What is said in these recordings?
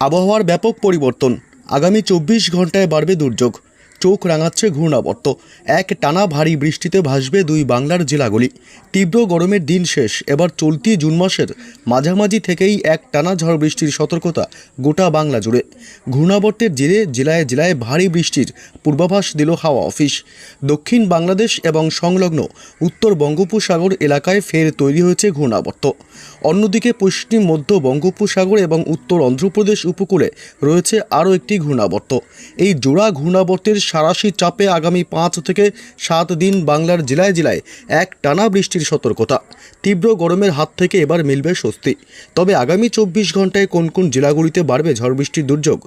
আবহাওয়ার ব্যাপক পরিবর্তন। আগামী চব্বিশ ঘন্টায় বাড়বে দুর্যোগ। চোখ রাঙাচ্ছে ঘূর্ণাবর্ত। এক টানা ভারী বৃষ্টিতে ভাসবে দুই বাংলার জেলাগুলি। তীব্র গরমের দিন শেষ। এবার চলতি জুন মাসের মাঝামাঝি থেকেই এক টানা ঝড় বৃষ্টির সতর্কতা গোটা বাংলা জুড়ে। ঘূর্ণাবর্তের জেরে জেলায় জেলায় ভারী বৃষ্টির পূর্বাভাস দিল হাওয়া অফিস। দক্ষিণ বাংলাদেশ এবং সংলগ্ন উত্তর বঙ্গোপসাগর এলাকায় ফের তৈরি হয়েছে ঘূর্ণাবর্ত। অন্যদিকে পশ্চিম, মধ্য বঙ্গোপসাগর এবং উত্তর অন্ধ্রপ্রদেশ উপকূলে রয়েছে আরও একটি ঘূর্ণাবর্ত। এই জোড়া ঘূর্ণাবর্তের সারাশি চাপে আগামী পাঁচ থেকে সাত দিন বাংলার জেলায় জেলায় এক টানা বৃষ্টির সতর্কতা। তীব্র গরমের হাত থেকে এবার মিলবে স্বস্তি। তবে আগামী চব্বিশ ঘন্টায় কোন কোন জেলাগুলিতে বাড়বে ঝড় বৃষ্টির দুর্যোগ?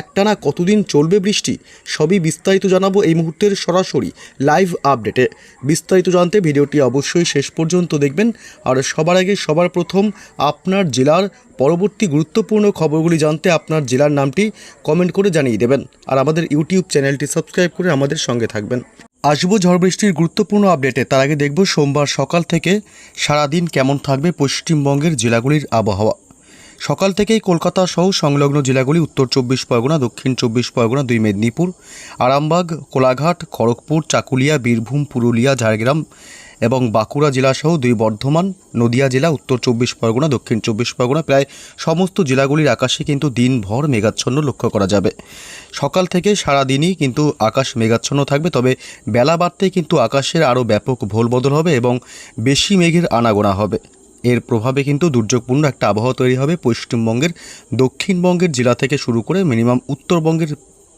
একটানা কতদিন চলবে বৃষ্টি? সবই বিস্তারিত জানাব এই মুহূর্তের সরাসরি লাইভ আপডেটে। বিস্তারিত জানতে ভিডিওটি অবশ্যই শেষ পর্যন্ত দেখবেন। আর সবার আগে সবার প্রথম আপনার জেলার পরবর্তী গুরুত্বপূর্ণ খবরগুলি জানতে আপনার জেলার নামটি কমেন্ট করে জানিয়ে দেবেন। আর আমাদের ইউটিউব চ্যানেলটি সাবস্ক্রাইব করে আমাদের সঙ্গে থাকবেন। আসব ঝড় বৃষ্টির গুরুত্বপূর্ণ আপডেটে, তার আগে দেখব সোমবার সকাল থেকে সারাদিন কেমন থাকবে পশ্চিমবঙ্গের জেলাগুলির আবহাওয়া। সকাল থেকেই কলকাতা সহ সংলগ্ন জেলাগুলি উত্তর চব্বিশ পরগনা, দক্ষিণ চব্বিশ পরগনা, দুই মেদিনীপুর, আরামবাগ, কোলাঘাট, খড়গপুর, চাকুলিয়া, বীরভূম, পুরুলিয়া, ঝাড়গ্রাম এবং বাঁকুড়া জেলাসহ দুই বর্ধমান, নদিয়া জেলা, উত্তর চব্বিশ পরগনা, দক্ষিণ চব্বিশ পরগনা প্রায় সমস্ত জেলাগুলির আকাশে কিন্তু দিনভর মেঘাচ্ছন্ন লক্ষ্য করা যাবে। সকাল থেকে সারা দিনই কিন্তু আকাশ মেঘাচ্ছন্ন থাকবে, তবে বেলা বাড়তেই কিন্তু আকাশের আরও ব্যাপক ভোল বদল হবে এবং বেশি মেঘের আনাগোনা হবে। এর প্রভাবে কিন্তু দুর্যোগপূর্ণ একটা আবহাওয়া তৈরি হবে পশ্চিমবঙ্গের, দক্ষিণবঙ্গের জেলা থেকে শুরু করে মিনিমাম উত্তরবঙ্গের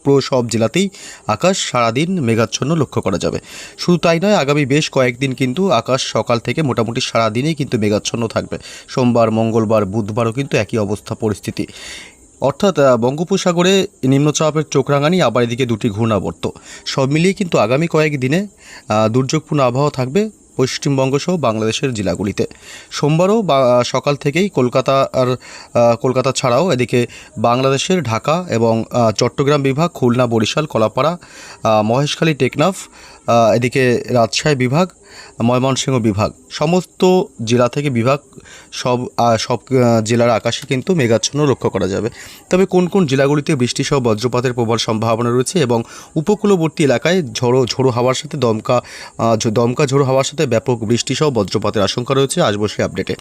পুরো সব জেলাতেই আকাশ সারাদিন মেঘাচ্ছন্ন লক্ষ্য করা যাবে। শুধু তাই নয়, আগামী বেশ কয়েকদিন কিন্তু আকাশ সকাল থেকে মোটামুটি সারাদিনই কিন্তু মেঘাচ্ছন্ন থাকবে। সোমবার, মঙ্গলবার, বুধবারও কিন্তু একই অবস্থা পরিস্থিতি। অর্থাৎ বঙ্গোপসাগরে নিম্নচাপের চোখরাঙানি, আবার এদিকে দুটি ঘূর্ণাবর্ত। সব মিলিয়ে কিন্তু আগামী কয়েক দিনে দুর্যোগপূর্ণ আবহাওয়া থাকবে। পশ্চিমবঙ্গ সহ বাংলাদেশের জেলাগুলিতে। সোমবারও সকাল থেকেই কলকাতা আর কলকাতা ছাড়াও এদিকে বাংলাদেশের ঢাকা এবং চট্টগ্রাম বিভাগ, খুলনা, বরিশাল, কলাপাড়া মহেশখালী, টেকনাফ এদিকে রাজশাহী বিভাগ, ময়মনসিংহ বিভাগ। সমস্ত জেলা থেকে বিভাগ সব সব জেলার আকাশে কিন্তু মেঘাচ্ছন্ন লক্ষ্য করা যাবে। তবে কোন কোন জেলাগুলিতে বৃষ্টি সহ বজ্রপাতের প্রবল সম্ভাবনা রয়েছে এবং উপকূলবর্তী এলাকায় ঝোড়ো ঝোড়ো হাওয়ার সাথে দমকা দমকা ঝোড়ো হাওয়ার সাথে ব্যাপক বৃষ্টি সহ বজ্রপাতের আশঙ্কা রয়েছে আসব সেই আপডেটে।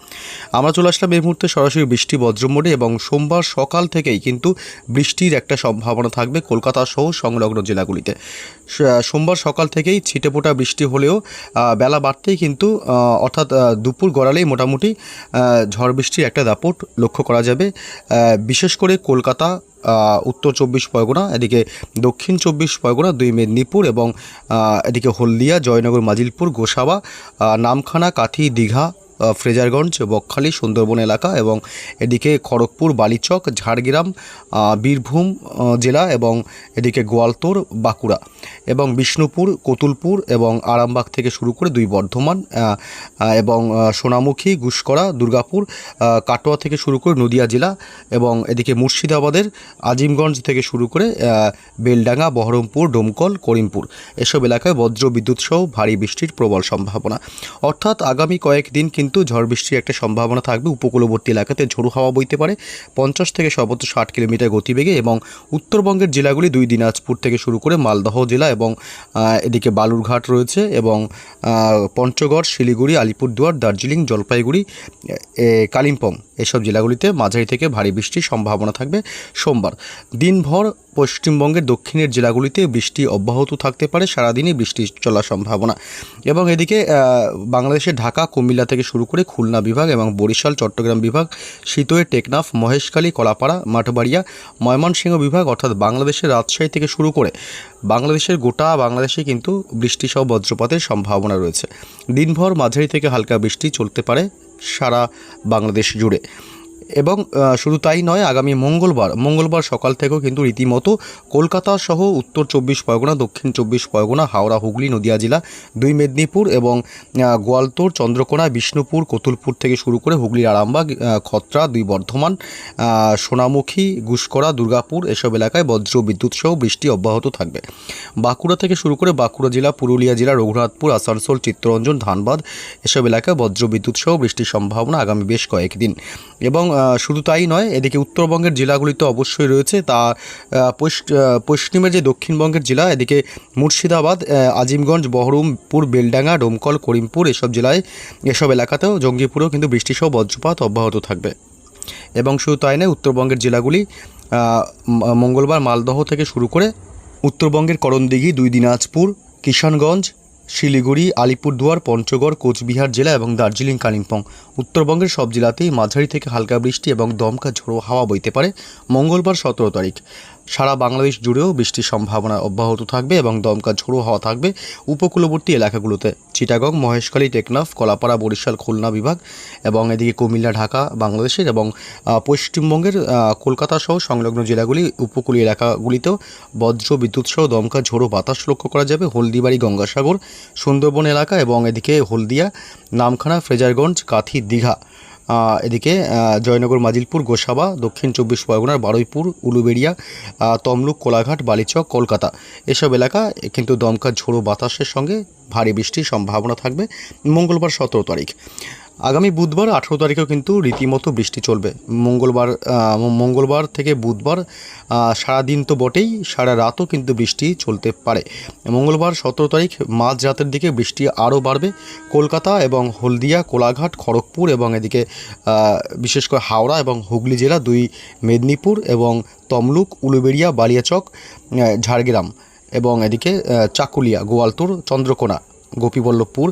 আমরা চলে আসলাম এই মুহূর্তে সরাসরি বৃষ্টি বজ্র মোডে এবং সোমবার সকাল থেকেই কিন্তু বৃষ্টির একটা সম্ভাবনা থাকবে কলকাতা সহ সংলগ্ন জেলাগুলিতে। সোমবার সকাল থেকেই ছিটেফোঁটা বৃষ্টি হলেও বেলা বাড়তেই কিন্তু অর্থাৎ দুপুর গড়ালেই মোটামুটি ঝড় বৃষ্টির একটা দাপট লক্ষ্য করা যাবে। বিশেষ করে কলকাতা উত্তর চব্বিশ পরগনা, এদিকে দক্ষিণ চব্বিশ পরগনা, দুই মেদিনীপুর এবং এদিকে হলদিয়া, জয়নগর, মাজিলপুর, গোসাবা নামখানা, কাথি, দীঘা ফ্রেজারগঞ্জ, বকখালি, সুন্দরবন এলাকা এবং এদিকে খড়গপুর, বালিচক, ঝাড়গ্রাম বীরভূম জেলা এবং এদিকে গোয়ালতোড় বাঁকুড়া এবং বিষ্ণুপুর, কতুলপুর এবং আরামবাগ থেকে শুরু করে দুই বর্ধমান এবং সোনামুখী গুসকরা দুর্গাপুর কাটোয়া থেকে শুরু করে নদিয়া জেলা এবং এদিকে মুর্শিদাবাদের, আজিমগঞ্জ থেকে শুরু করে বেলডাঙ্গা, বহরমপুর, ডোমকল, করিমপুর। এসব এলাকায় বজ্র বিদ্যুৎ সহ ভারী বৃষ্টির প্রবল সম্ভাবনা। অর্থাৎ আগামী কয়েকদিন কিন্তু ঝড় বৃষ্টির একটা সম্ভাবনা থাকবে। উপকূলবর্তী এলাকাতে ঝোড়ো হাওয়া বইতে পারে। পঞ্চাশ থেকে সর্বোচ্চ ষাট কিলোমিটার গতিবেগে এবং উত্তরবঙ্গের জেলাগুলি দুই দিনাজপুর থেকে শুরু করে মালদহ জেলা এবং এদিকে বালুরঘাট রয়েছে এবং পঞ্চগড়, শিলিগুড়ি, আলিপুরদুয়ার, দার্জিলিং, জলপাইগুড়ি কালিম্পং এসব জেলাগুলিতে মাঝারি থেকে ভারী বৃষ্টির সম্ভাবনা থাকবে সোমবার। দিনভর পশ্চিমবঙ্গের দক্ষিণের জেলাগুলিতে বৃষ্টি অব্যাহত থাকতে পারে, সারাদিনই বৃষ্টি চলার সম্ভাবনা। এবং এদিকে বাংলাদেশের ঢাকা, কুমিল্লা থেকে শুরু করে খুলনা বিভাগ এবং বরিশাল, চট্টগ্রাম বিভাগ শীতয়ে টেকনাফ, মহেশখালী, কলাপাড়া, মাঠবাড়িয়া, ময়মনসিংহ বিভাগ অর্থাৎ বাংলাদেশের রাজশাহী থেকে শুরু করে বাংলাদেশের গোটা বাংলাদেশে কিন্তু বৃষ্টি সহ বজ্রপাতের সম্ভাবনা রয়েছে। দিনভর মাঝারি থেকে হালকা বৃষ্টি চলতে পারে সারা বাংলাদেশ জুড়ে। এবং শুধু তাই নয়, আগামী মঙ্গলবার মঙ্গলবার সকাল থেকেও কিন্তু রীতিমতো কলকাতা সহ উত্তর চব্বিশ পরগনা, দক্ষিণ চব্বিশ পরগনা, হাওড়া, হুগলি, নদিয়া জেলা, দুই মেদিনীপুর এবং গোয়ালতোর, চন্দ্রকোনা, বিষ্ণুপুর, কতুলপুর থেকে শুরু করে হুগলির আরামবাগ খত্রা, দুই বর্ধমান সোনামুখী গুসকরা দুর্গাপুর এসব এলাকায় বজ্র বিদ্যুৎ সহ বৃষ্টি অব্যাহত থাকবে। বাঁকুড়া থেকে শুরু করে বাঁকুড়া জেলা, পুরুলিয়া জেলা, রঘুনাথপুর, আসানসোল, চিত্তরঞ্জন, ধানবাদ এসব এলাকায় বজ্র বিদ্যুৎ সহ বৃষ্টির সম্ভাবনা আগামী বেশ কয়েকদিন। এবং শুধু তাই নয়, এদিকে উত্তরবঙ্গের জেলাগুলিতে অবশ্যই রয়েছে। তা পশ্চিমের যে দক্ষিণবঙ্গের জেলা, এদিকে মুর্শিদাবাদ আজিমগঞ্জ, বহরমপুর, বেলডাঙ্গা, ডোমকল, করিমপুর এসব জেলায় এসব এলাকাতেও জঙ্গিপুরেও কিন্তু বৃষ্টিসহ বজ্রপাত অব্যাহত থাকবে। এবং শুধু তাই নয়, উত্তরবঙ্গের জেলাগুলি মঙ্গলবার মালদহ থেকে শুরু করে উত্তরবঙ্গের করণদিঘি, দুই দিনাজপুর, কিষানগঞ্জ শিলিগুড়ি, আলিপুরদুয়ার, পঞ্চগড়, কোচবিহার জেলা এবং দার্জিলিং, কালিম্পং। উত্তরবঙ্গের সব জেলাতেই মাঝারি থেকে হালকা বৃষ্টি এবং দমকা ঝোড়ো হাওয়া বইতে পারে মঙ্গলবার সতেরো তারিখ। সারা বাংলাদেশ জুড়েও বৃষ্টির সম্ভাবনা অব্যাহত থাকবে এবং দমকা ঝোড়ো হওয়া থাকবে উপকূলবর্তী এলাকাগুলোতে। চিটাগং, মহেশখালী, টেকনাফ, কলাপাড়া, বরিশাল, খুলনা বিভাগ এবং এদিকে কুমিল্লা, ঢাকা, বাংলাদেশের এবং পশ্চিমবঙ্গের কলকাতা সহ সংলগ্ন জেলাগুলি উপকূলীয় এলাকাগুলিতেও বজ্র বিদ্যুৎ সহ দমকা ঝোড়ো বাতাস লক্ষ্য করা যাবে। হলদিবাড়ি, গঙ্গাসাগর, সুন্দরবন এলাকা এবং এদিকে হলদিয়া, নামখানা, ফ্রেজারগঞ্জ, কাথি, দীঘা। এদিকে জয়নগর, মাজিলপুর, গোসাবা, দক্ষিণ চব্বিশ পরগনার বারুইপুর, উলুবেড়িয়া তমলুক, কোলাঘাট, বালিচক, কলকাতা। এসব এলাকা কিন্তু দমকা ঝোড়ো বাতাসের সঙ্গে ভারী বৃষ্টির সম্ভাবনা থাকবে মঙ্গলবার সতেরো তারিখ। আগামী বুধবার আঠেরো তারিখেও কিন্তু রীতিমতো বৃষ্টি চলবে। মঙ্গলবার মঙ্গলবার থেকে বুধবার সারাদিন তো বটেই, সারা রাতও কিন্তু বৃষ্টি চলতে পারে। মঙ্গলবার সতেরো তারিখ মাঝ রাতের দিকে বৃষ্টি আরও বাড়বে। কলকাতা এবং হলদিয়া, কোলাঘাট, খড়গপুর এবং এদিকে বিশেষ করে হাওড়া এবং হুগলি জেলা দুই, মেদিনীপুর এবং তমলুক, উলুবেড়িয়া, বালিয়াচক ঝাড়গ্রাম। এবং এদিকে চাকুলিয়া, গোয়ালতুর, চন্দ্রকোনা, গোপীবল্লভপুর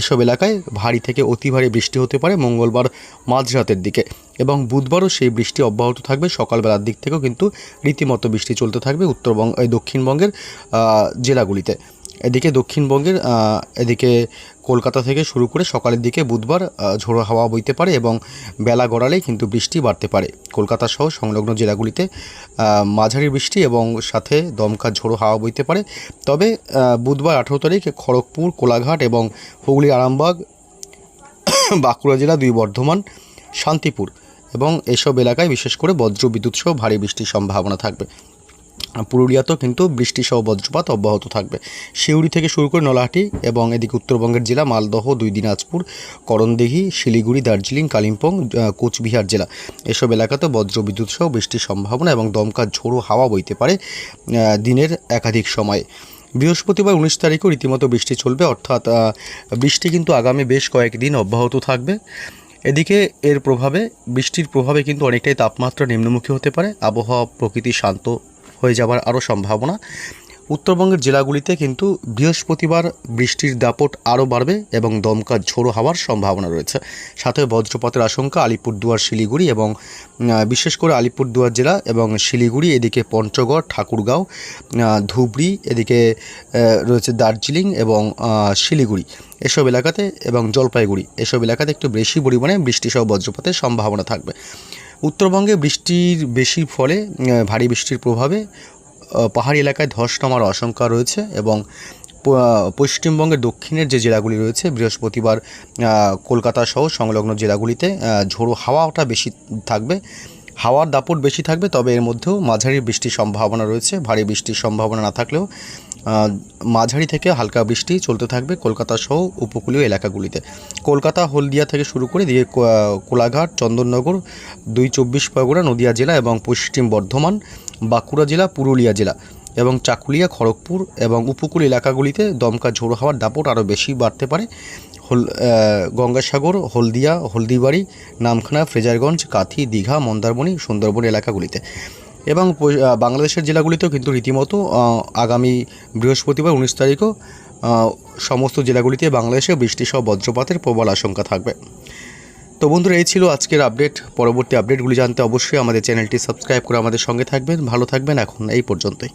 এসব এলাকায় ভারী থেকে অতি ভারী বৃষ্টি হতে পারে মঙ্গলবার মাঝরাতের দিকে এবং বুধবারও সেই বৃষ্টি অব্যাহত থাকবে। সকালবেলার দিক থেকেও কিন্তু রীতিমতো বৃষ্টি চলতে থাকবে উত্তরবঙ্গ, এই দক্ষিণবঙ্গের জেলাগুলিতে। এদিকে দক্ষিণবঙ্গের এদিকে কলকাতা থেকে শুরু করে সকালের দিকে বুধবার ঝোড়ো হাওয়া বইতে পারে এবং বেলা গড়ালেই কিন্তু বৃষ্টি বাড়তে পারে। কলকাতা সহ সংলগ্ন জেলাগুলিতে মাঝারি বৃষ্টি এবং সাথে দমকা ঝোড়ো হাওয়া বইতে পারে। তবে বুধবার আঠেরো তারিখ খড়গপুর, কোলাঘাট এবং হুগলি, আরামবাগ, বাঁকুড়া জেলা দুই বর্ধমান, শান্তিপুর এবং এসব এলাকায় বিশেষ করে বজ্র বিদ্যুৎ সহ ভারী বৃষ্টির সম্ভাবনা থাকবে। পুরুলিয়াতেও কিন্তু বৃষ্টি সহ বজ্রপাত অব্যাহত থাকবে। সিউড়ি থেকে শুরু করে নলাহাটি এবং এদিকে উত্তরবঙ্গের জেলা, মালদহ, দুই দিনাজপুর, করণদিঘি, শিলিগুড়ি, দার্জিলিং, কালিম্পং কোচবিহার জেলা। এসব এলাকাতে বজ্র বিদ্যুৎ সহ বৃষ্টির সম্ভাবনা এবং দমকা ঝোড়ো হাওয়া বইতে পারে দিনের একাধিক সময়ে। বৃহস্পতিবার উনিশ তারিখও রীতিমতো বৃষ্টি চলবে, অর্থাৎ বৃষ্টি কিন্তু আগামী বেশ কয়েকদিন অব্যাহত থাকবে। এদিকে এর প্রভাবে, বৃষ্টির প্রভাবে কিন্তু অনেকটাই তাপমাত্রা নিম্নমুখী হতে পারে। আবহাওয়া প্রকৃতি শান্ত হয়ে যাওয়ার আরও সম্ভাবনা। উত্তরবঙ্গের জেলাগুলিতে কিন্তু বৃহস্পতিবার বৃষ্টির দাপট আরও বাড়বে এবং দমকা ঝোড়ো হওয়ার সম্ভাবনা রয়েছে। সাথে বজ্রপাতের আশঙ্কা আলিপুরদুয়ার, শিলিগুড়ি এবং বিশেষ করে আলিপুরদুয়ার জেলা এবং শিলিগুড়ি, এদিকে পঞ্চগড়, ঠাকুরগাঁও ধুবড়ি, এদিকে রয়েছে দার্জিলিং এবং শিলিগুড়ি। এসব এলাকাতে এবং জলপাইগুড়ি, এসব এলাকাতে একটু বেশি পরিমাণে বৃষ্টিসহ বজ্রপাতের সম্ভাবনা থাকবে। উত্তরবঙ্গে বৃষ্টির বেশির ফলে ভারী বৃষ্টির প্রভাবে পাহাড়ি এলাকায় ধস নামার আশঙ্কা রয়েছে এবং পশ্চিমবঙ্গের দক্ষিণের যে জেলাগুলি রয়েছে, বৃহস্পতিবার কলকাতা সহ সংলগ্ন জেলাগুলিতে ঝোড়ো হাওয়াটা বেশি থাকবে। হাওয়ার দাপট বেশি থাকবে, তবে এর মধ্যেও মাঝারি বৃষ্টির সম্ভাবনা রয়েছে। ভারী বৃষ্টির সম্ভাবনা না থাকলেও মাঝারি থেকে হালকা বৃষ্টি চলতে থাকবে কলকাতা সহ উপকূলীয় এলাকাগুলিতে। কলকাতা, হলদিয়া থেকে শুরু করে দিয়ে কোলাঘাট, চন্দননগর, দুই চব্বিশ পরগনা, নদিয়া জেলা এবং পশ্চিম বর্ধমান, বাঁকুড়া জেলা, পুরুলিয়া জেলা। এবং চাকুলিয়া, খড়গপুর এবং উপকূল এলাকাগুলিতে দমকা ঝোড়ো হাওয়ার দাপট আরও বেশি বাড়তে পারে। হল গঙ্গাসাগর, হলদিয়া, হলদিবাড়ি, নামখানা, ফ্রেজারগঞ্জ, কাথি, দীঘা, মন্দারমণি, সুন্দরবন এলাকাগুলিতে। এবং বাংলাদেশের জেলাগুলিতেও কিন্তু রীতিমতো আগামী বৃহস্পতিবার উনিশ তারিখও সমস্ত জেলাগুলিতে বাংলাদেশে বৃষ্টিসহ বজ্রপাতের প্রবল আশঙ্কা থাকবে। তো বন্ধুরা, এই ছিল আজকের আপডেট। পরবর্তী আপডেটগুলি জানতে অবশ্যই আমাদের চ্যানেলটি সাবস্ক্রাইব করে আমাদের সঙ্গে থাকবেন। ভালো থাকবেন এখন, এই পর্যন্তই।